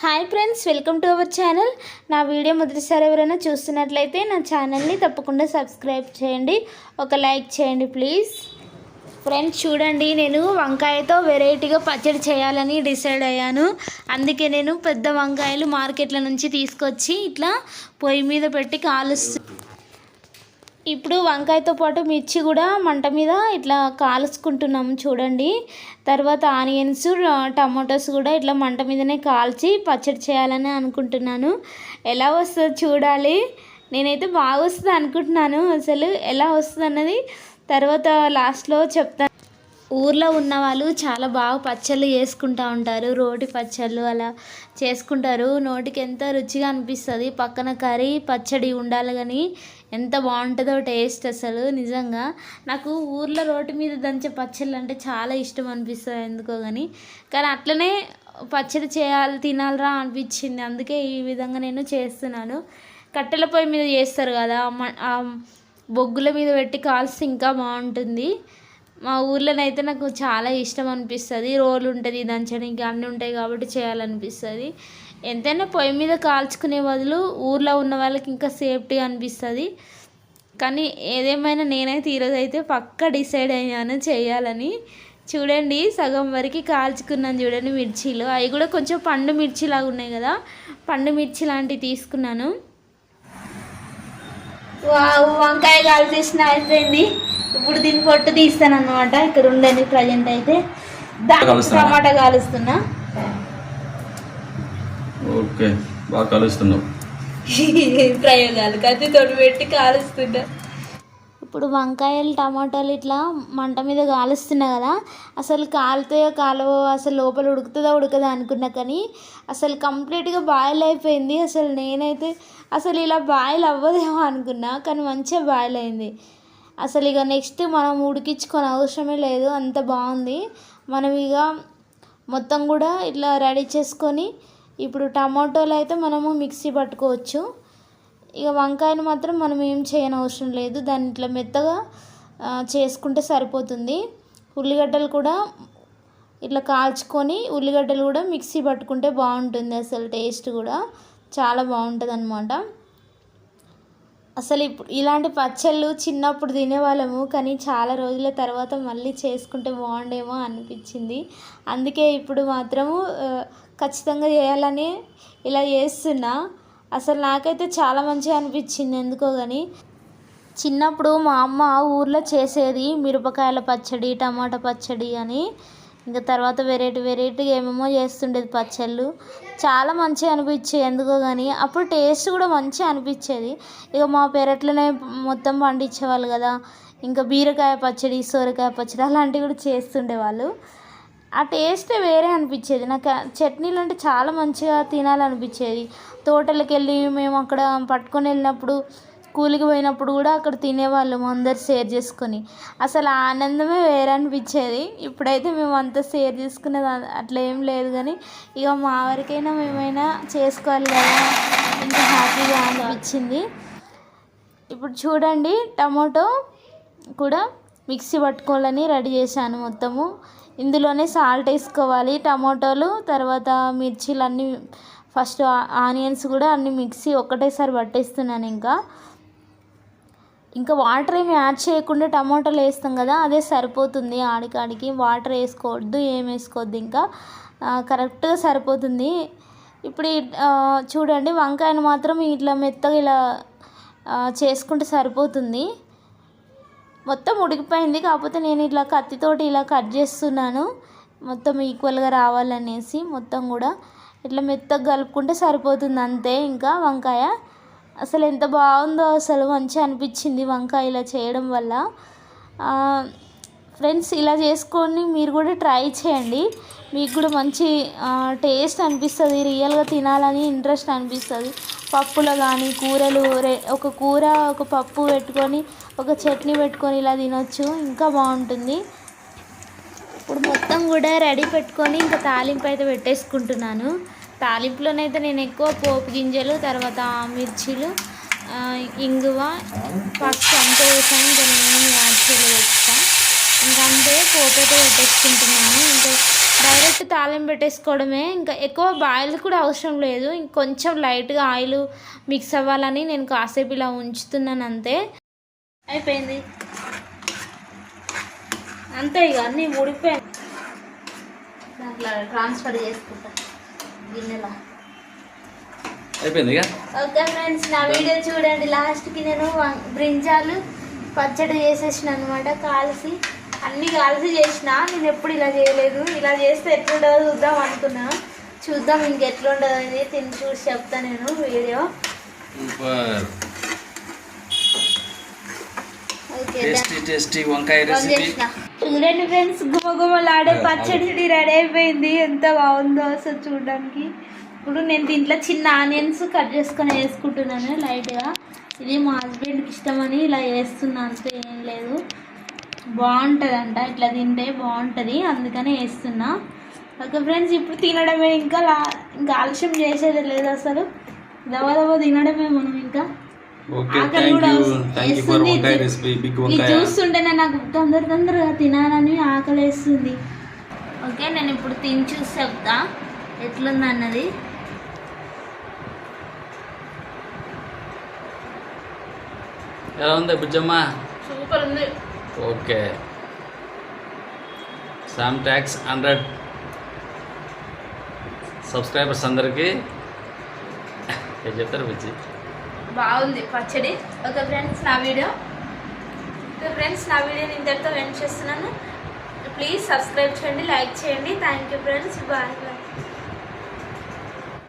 Hi friends welcome to our channel. నా video మొదటిసారి ఎవరైనా చూస్తున్నట్లయితే నా ఛానల్ని తప్పకుండా సబ్స్క్రైబ్ చేయండి. ఒక లైక్ చేయండి ప్లీజ్. ఫ్రెండ్స్ చూడండి నేను వంకాయతో వెరైటీగా పచ్చడి చేయాలని డిసైడ్ అయ్యాను. అందుకే నేను పెద్ద వంకాయలు మార్కెట్ల నుంచి తీసుకొచ్చి ఇట్లా పొయ్యి మీద పెట్టి కాలుస్తు ఇప్పుడు వంకాయతో పాటు మిర్చి కూడా మంట మీద ఇట్లా కాల్చుకుంటున్నాము చూడండి. తర్వాత ఆనియన్స్ టమాటోస్ కూడా ఇట్లా మంట మీదనే కాల్చి పచ్చడి చేయాలని అనుకుంటున్నాను. ఎలా వస్తుందో చూడాలి. నేనైతే బాగా వస్తుంది అనుకుంటున్నాను. అసలు ఎలా వస్తుంది అన్నది తర్వాత లాస్ట్లో చెప్తాను ఊర్లో ఉన్న వాళ్ళు చాలా బాగా పచ్చళ్ళు చేసుకుంటూ ఉంటారు. రోటి పచ్చళ్ళు అలా చేసుకుంటారు. నోటికి ఎంత రుచిగా అనిపిస్తుంది. పక్కన కర్రీ పచ్చడి ఉండాలి కానీ ఎంత బాగుంటుందో టేస్ట్ అసలు నిజంగా. నాకు ఊర్లో రోటి మీద దంచే పచ్చళ్ళు అంటే చాలా ఇష్టం అనిపిస్తుంది ఎందుకో కానీ కానీ అట్లనే పచ్చడి చేయాలి తినాలిరా అనిపించింది. అందుకే ఈ విధంగా నేను చేస్తున్నాను. కట్టెల పొయ్యి మీద చేస్తారు కదా మ- ఆ బొగ్గుల మీద పెట్టి కాల్స్తే ఇంకా బాగుంటుంది. మా ఊర్లోనైతే నాకు చాలా ఇష్టం అనిపిస్తుంది. రోలు ఉంటుంది దంచడానికి అన్నీ ఉంటాయి కాబట్టి చేయాలనిపిస్తుంది. ఎంతైనా పొయ్యి మీద కాల్చుకునే బదులు ఊర్లో ఉన్న వాళ్ళకి ఇంకా సేఫ్టీ అనిపిస్తుంది. కానీ ఏదేమైనా నేనైతే ఈరోజు అయితే పక్క డిసైడ్ అయ్యాను చేయాలని. చూడండి సగం వరకు కాల్చుకున్నాను చూడండి మిర్చీలు. అవి కూడా కొంచెం పండు మిర్చి లాగా ఉన్నాయి కదా పండు మిర్చి లాంటివి తీసుకున్నాను. వావ్, వంకాయ కాల్చేసిన అయిపోయింది. ఇప్పుడు దీని పొట్టు తీస్తాను అనమాట ఇక్కడ ఉండండి ప్రజెంట్ అయితే? టమాటా కాలుస్తున్నా. ఓకే బాగా కలుస్తున్నావు. ప్రయోగాలు కత్తితో పెట్టి కాలుస్తున్నా. ఇప్పుడు వంకాయలు టమాటాలు ఇట్లా మంట మీద కాలుస్తున్నా కదా అసలు కాలుతాయో కాలవో అసలు లోపల ఉడుకుతుందా ఉడకదా అనుకున్నా కానీ అసలు కంప్లీట్గా బాయిల్ అయిపోయింది. అసలు నేనైతే అసలు ఇలా బాయిల్ అవ్వదేమో అనుకున్నా కానీ మంచిగా బాయిల్ అయింది. అసలు ఇక నెక్స్ట్ మనం ఉడికించుకొని అవసరమే లేదు అంత బాగుంది. మనం ఇక మొత్తం కూడా ఇట్లా రెడీ చేసుకొని ఇప్పుడు టమాటోలు అయితే మనము మిక్సీ పట్టుకోవచ్చు. ఇక వంకాయను మాత్రం మనం ఏం చేయనవసరం లేదు. దాన్ని ఇట్లా మెత్తగా చేసుకుంటే సరిపోతుంది. ఉల్లిగడ్డలు కూడా ఇట్లా కాల్చుకొని ఉల్లిగడ్డలు కూడా మిక్సీ పట్టుకుంటే బాగుంటుంది అసలు టేస్ట్ కూడా. చాలా బాగుంటుంది అనమాట అసలు ఇప్పుడు ఇలాంటి పచ్చళ్ళు చిన్నప్పుడు తినేవాళ్ళము కానీ చాలా రోజుల తర్వాత మళ్ళీ చేసుకుంటే బాగుండేమో అనిపించింది. అందుకే ఇప్పుడు మాత్రము ఖచ్చితంగా చేయాలని ఇలా చేస్తున్నా. అసలు నాకైతే చాలా మంచిగా అనిపించింది ఎందుకో కానీ చిన్నప్పుడు మా అమ్మ ఊర్లో చేసేది మిరపకాయల పచ్చడి టమాటా పచ్చడి అని. ఇంకా తర్వాత వెరైటీ వెరైటీగా ఏమేమో చేస్తుండేది పచ్చళ్ళు. చాలా మంచిగా అనిపించేది ఎందుకో కానీ అప్పుడు టేస్ట్ కూడా మంచిగా అనిపించేది. ఇక మా పెరట్లోనే మొత్తం పండించేవాళ్ళు కదా. ఇంకా బీరకాయ పచ్చడి సొరకాయ పచ్చడి అలాంటివి కూడా చేస్తుండేవాళ్ళు. ఆ టేస్ట్ వేరే అనిపించేది. నాకు చట్నీలు అంటే చాలా మంచిగా తినాలనిపించేది. తోటలకు వెళ్ళి మేము అక్కడ పట్టుకొని వెళ్ళినప్పుడు కూలికి పోయినప్పుడు కూడా అక్కడ తినేవాళ్ళం అందరు షేర్ చేసుకొని. అసలు ఆనందమే వేరే అనిపించేది. ఇప్పుడైతే మేము అంతా షేర్ చేసుకునేది అట్లా ఏం లేదు కానీ ఇక మా వరకైనా మేమైనా చేసుకోవాలి కదా ఇంకా హ్యాపీగా అనిపించింది. ఇప్పుడు చూడండి టమాటో కూడా మిక్సీ పట్టుకోవాలని రెడీ చేశాను మొత్తము. ఇందులోనే సాల్ట్ వేసుకోవాలి టమాటోలు తర్వాత మిర్చీలు అన్నీ ఫస్ట్ ఆనియన్స్ కూడా అన్ని మిక్సీ ఒకటేసారి పట్టేస్తున్నాను ఇంకా. ఇంకా వాటర్ ఏమి యాడ్ చేయకుండా టమాటాలు వేస్తాం కదా అదే సరిపోతుంది ఆడికాడికి. వాటర్ వేసుకోవద్దు ఏం వేసుకోవద్దు ఇంకా. కరెక్ట్గా సరిపోతుంది. ఇప్పుడు చూడండి వంకాయను మాత్రం ఇట్లా మెత్తగా ఇలా చేసుకుంటే సరిపోతుంది. మొత్తం ఉడికిపోయింది. కాకపోతే నేను ఇట్లా కత్తితోటి ఇలా కట్ చేస్తున్నాను. మొత్తం ఈక్వల్గా రావాలనేసి మొత్తం కూడా ఇట్లా మెత్తగా కలుపుకుంటే సరిపోతుంది అంతే. ఇంకా వంకాయ అసలు ఎంత బాగుందో అసలు మంచిగా అనిపించింది వంకాయ ఇలా చేయడం వల్ల. ఫ్రెండ్స్ ఇలా చేసుకొని మీరు కూడా ట్రై చేయండి. మీకు కూడా మంచి టేస్ట్ అనిపిస్తుంది రియల్గా తినాలని ఇంట్రెస్ట్ అనిపిస్తుంది. పప్పులో కానీ కూరలు ఒక కూర ఒక పప్పు పెట్టుకొని ఒక చట్నీ పెట్టుకొని ఇలా తినొచ్చు. ఇంకా బాగుంటుంది. ఇప్పుడు మొత్తం కూడా రెడీ పెట్టుకొని ఇంకా తాలింపు అయితే పెట్టేసుకుంటున్నాను. తాలింపులోనైతే నేను ఎక్కువ పోపు గింజలు తర్వాత మిర్చీలు ఇంగువ పసుపు అంతే వేసాను. ఇంకా నేను యాడ్ చేయలేదు. ఇంకా అంతే పోపు అయితే పెట్టేసుకుంటున్నాను ఇంకా డైరెక్ట్ తాళం పెట్టేసుకోవడమే. ఇంకా ఎక్కువ బాయిల్ కూడా అవసరం లేదు. ఇంకొంచెం లైట్గా ఆయిల్ మిక్స్ అవ్వాలని నేను కాసేపు ఇలా ఉంచుతున్నాను అంతే. అయిపోయింది. అంతే ఇక అన్నీ ఉడిపోయాయి దాంట్లో ట్రాన్స్ఫర్ చేసుకుంటా గిన్నెలో. అయిపోయింది ఇక ఓకే ఫ్రెండ్స్ నా వీడియో చూడండి. లాస్ట్కి నేను బ్రింజాలు పచ్చడి చేసేసిన అనమాట కాల్సి. అన్నీ కాల్సి చేసిన నేను ఎప్పుడు ఇలా చేయలేదు. ఇలా చేస్తే ఎట్లుంటుందో చూద్దాం అనుకున్నా. చూద్దాం ఇంకెట్లుంటుందో అనేది తిని చూసి చెప్తా నేను video. Super. Okay tasty tasty వంకాయ బంద్ రెసిపీ చేసిన. చూడండి ఫ్రెండ్స్ గుమగుమలాడే పచ్చడి రెడీ అయిపోయింది. ఎంత బాగుందో అసలు చూడడానికి. ఇప్పుడు నేను దీంట్లో చిన్న ఆనియన్స్ కట్ చేసుకొని వేసుకుంటున్నాను లైట్గా. ఇది మా హస్బెండ్కి ఇష్టమని ఇలా వేస్తున్నా అంతే ఏం లేదు. బాగుంటుందంట. ఇట్లా తింటే బాగుంటుంది. అందుకనే వేస్తున్నా ఓకే ఫ్రెండ్స్ ఇప్పుడు తినడమే ఇంకా లా ఇంకా ఆలస్యం చేసేది లేదు అసలు. దవ దవ తినడమే మనం ఇంకా. ఓకే ఆకలి కూడా వస్తుంది. వేస్తుంది. చూస్తుంటేనే నాకు తొందర తొందరగా తినాలని ఆకలేస్తుంది ఓకే నేను ఇప్పుడు తిని చూసి చెప్తా ఎట్లుంది అన్నది ఎలా ఉంది బుజ్జమ్మ? సూపర్ ఉంది. ఓకే. శామ్ ట్యాక్స్ హండ్రెడ్ సబ్స్క్రైబర్స్ అందరికీ. ఏం చెప్తారు బుజ్జి? బాగుంది పచ్చడి. ఓకే ఫ్రెండ్స్ నా వీడియో. ఓకే ఫ్రెండ్స్ నా వీడియోని ఇంతటితో ఎండ్ చేస్తున్నాను. ప్లీజ్ సబ్స్క్రైబ్ చేయండి లైక్ చేయండి. Thank you friends bye bye